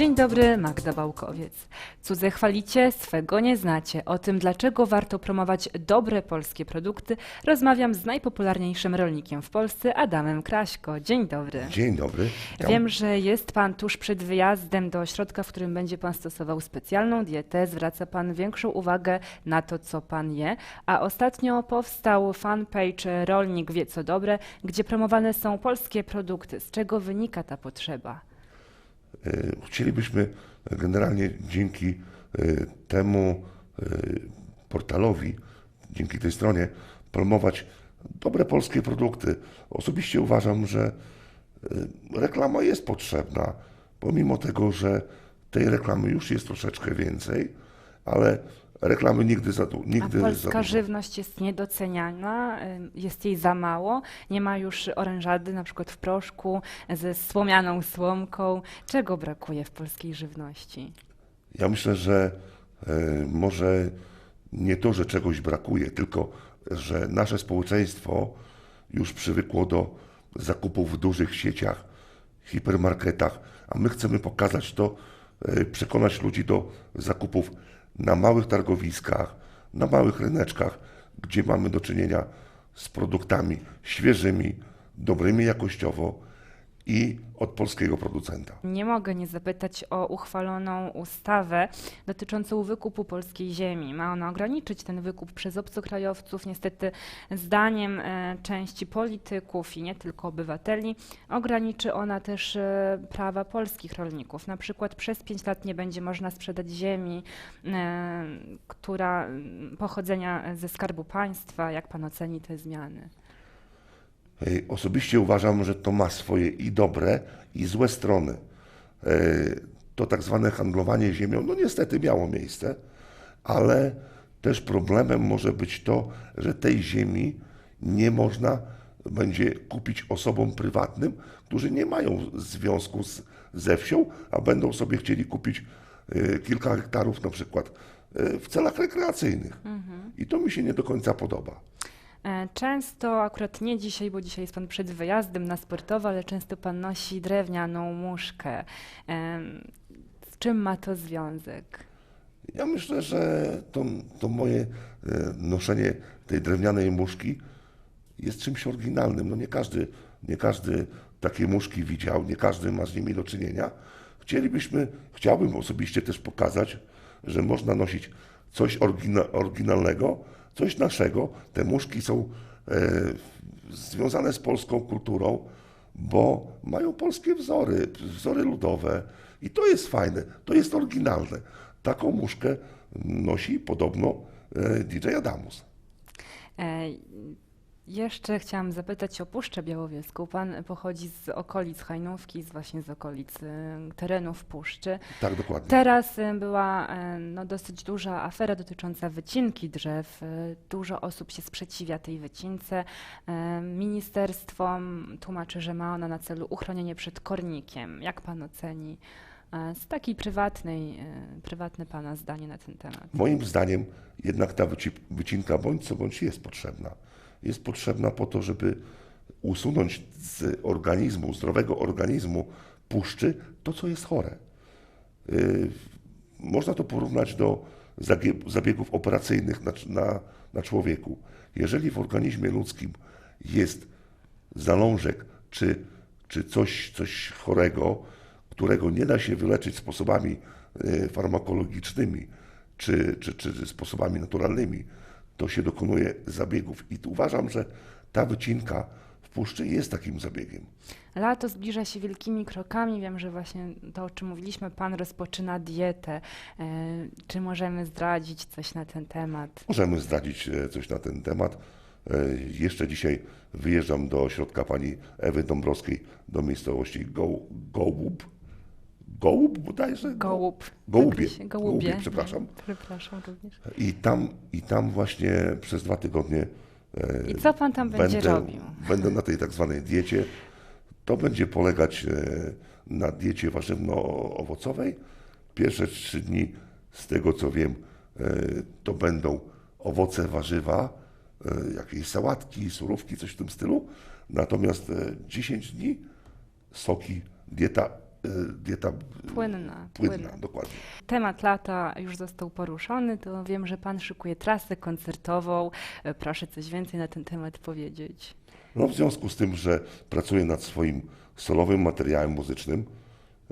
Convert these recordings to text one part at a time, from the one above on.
Dzień dobry, Magda Bałkowiec. Cudze chwalicie, swego nie znacie. O tym, dlaczego warto promować dobre polskie produkty, rozmawiam z najpopularniejszym rolnikiem w Polsce, Adamem Kraśko. Dzień dobry. Dzień dobry. Wiem, że jest Pan tuż przed wyjazdem do ośrodka, w którym będzie Pan stosował specjalną dietę. Zwraca Pan większą uwagę na to, co Pan je. A ostatnio powstał fanpage Rolnik wie co dobre, gdzie promowane są polskie produkty. Z czego wynika ta potrzeba? E, Chcielibyśmy generalnie dzięki e, temu e, portalowi, dzięki tej stronie, promować dobre polskie produkty. Osobiście uważam, że reklama jest potrzebna, pomimo tego, że tej reklamy już jest troszeczkę więcej, ale reklamy nigdy za, du- A nigdy za polska dużo. żywność jest niedoceniana, ym, jest jej za mało, nie ma już orężady na przykład w proszku ze słomianą słomką. Czego brakuje w polskiej żywności? Ja myślę, że e, może nie to, że czegoś brakuje, tylko że nasze społeczeństwo już przywykło do zakupów w dużych sieciach, hipermarketach, a my chcemy pokazać to, e, przekonać ludzi do zakupów na małych targowiskach, na małych ryneczkach, gdzie mamy do czynienia z produktami świeżymi, dobrymi jakościowo i od polskiego producenta. Nie mogę nie zapytać o uchwaloną ustawę dotyczącą wykupu polskiej ziemi. Ma ona ograniczyć ten wykup przez obcokrajowców. Niestety, zdaniem e, części polityków i nie tylko obywateli, ograniczy ona też e, prawa polskich rolników. Na przykład przez 5 lat nie będzie można sprzedać ziemi, e, która pochodzenia ze skarbu państwa. Jak pan oceni te zmiany? Osobiście uważam, że to ma swoje i dobre, i złe strony. To tak zwane handlowanie ziemią, no niestety miało miejsce, ale też problemem może być to, że tej ziemi nie można będzie kupić osobom prywatnym, którzy nie mają związku z, ze wsią, a będą sobie chcieli kupić kilka hektarów na przykład w celach rekreacyjnych. I to mi się nie do końca podoba. E, Często, akurat nie dzisiaj, bo dzisiaj jest Pan przed wyjazdem na sportowo, ale często Pan nosi drewnianą muszkę. Em, Z czym ma to związek? Ja myślę, że to, to moje e, noszenie tej drewnianej muszki jest czymś oryginalnym. No nie każdy, nie każdy takie muszki widział, nie każdy ma z nimi do czynienia. Chcielibyśmy, chciałbym osobiście też pokazać, że można nosić coś orygina, oryginalnego, coś naszego. Te muszki są e, związane z polską kulturą, bo mają polskie wzory, wzory ludowe i to jest fajne, to jest oryginalne. Taką muszkę nosi podobno e, DJ Adamus. E, Jeszcze chciałam zapytać o Puszczę Białowieską. Pan pochodzi z okolic Hajnówki, z właśnie z okolic e, terenów Puszczy. Tak, dokładnie. Teraz e, była e, no, dosyć duża afera dotycząca wycinki drzew. Dużo osób się sprzeciwia tej wycince. Ministerstwo tłumaczy, że ma ona na celu uchronienie przed kornikiem. Jak pan oceni z takiej prywatnej, prywatne pana zdanie na ten temat? Moim zdaniem jednak ta wyci- wycinka bądź co bądź jest potrzebna. Jest potrzebna po to, żeby usunąć z organizmu, zdrowego organizmu puszczy to, co jest chore. Yy, Można to porównać do zabiegów operacyjnych na, na, na człowieku. Jeżeli w organizmie ludzkim jest zalążek czy, czy coś, coś chorego, którego nie da się wyleczyć sposobami e, farmakologicznymi czy, czy, czy sposobami naturalnymi, to się dokonuje zabiegów. I uważam, że ta wycinka w puszczy jest takim zabiegiem. Lato zbliża się wielkimi krokami. Wiem, że właśnie to, o czym mówiliśmy, pan rozpoczyna dietę. E, Czy możemy zdradzić coś na ten temat? Możemy zdradzić e, coś na ten temat. E, Jeszcze dzisiaj wyjeżdżam do ośrodka pani Ewy Dąbrowskiej do miejscowości Go, Gołub. Gołub bodajże? Gołub. Gołubie. Gołubie. Gołubie, przepraszam. Przepraszam również. I tam, I tam właśnie przez dwa tygodnie e, I co pan tam będzie będę, robił? będę na tej tak zwanej diecie. To będzie polegać e, na diecie warzywno-owocowej. Pierwsze trzy dni, z tego co wiem, e, to będą owoce, warzywa, jakieś sałatki, surówki, coś w tym stylu. Natomiast e, 10 dni soki, dieta dieta Płynna, płynna, płynna. dokładnie. Temat lata już został poruszony, to wiem, że pan szykuje trasę koncertową. E, Proszę coś więcej na ten temat powiedzieć. No, w związku z tym, że pracuję nad swoim solowym materiałem muzycznym,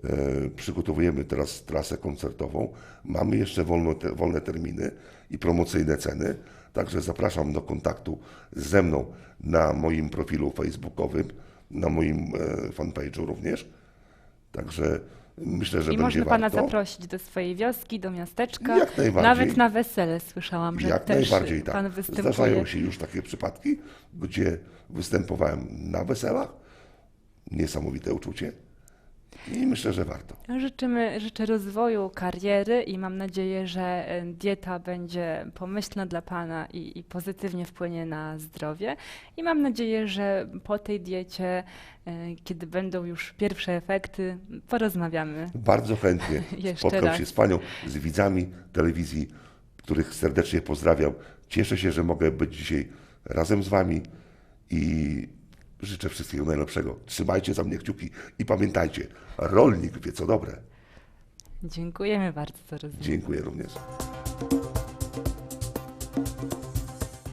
e, przygotowujemy teraz trasę koncertową, mamy jeszcze wolno, te, wolne terminy i promocyjne ceny, także zapraszam do kontaktu ze mną na moim profilu facebookowym, na moim e, fanpage'u również. Także myślę, że I będzie można pana warto. zaprosić do swojej wioski, do miasteczka. Jak najbardziej. Nawet na wesele słyszałam, że Jak też najbardziej pan tak. występuje. Zdarzają się już takie przypadki, gdzie występowałem na weselach. Niesamowite uczucie. I myślę, że warto. Życzymy, życzę rozwoju kariery i mam nadzieję, że e, dieta będzie pomyślna dla Pana i, i pozytywnie wpłynie na zdrowie. I mam nadzieję, że po tej diecie, e, kiedy będą już pierwsze efekty, porozmawiamy. Bardzo chętnie spotkam raz. się z Panią, z widzami telewizji, których serdecznie pozdrawiam. Cieszę się, że mogę być dzisiaj razem z Wami i życzę wszystkiego najlepszego. Trzymajcie za mnie kciuki i pamiętajcie, rolnik wie co dobre. Dziękujemy bardzo za rozmowę. Dziękuję również.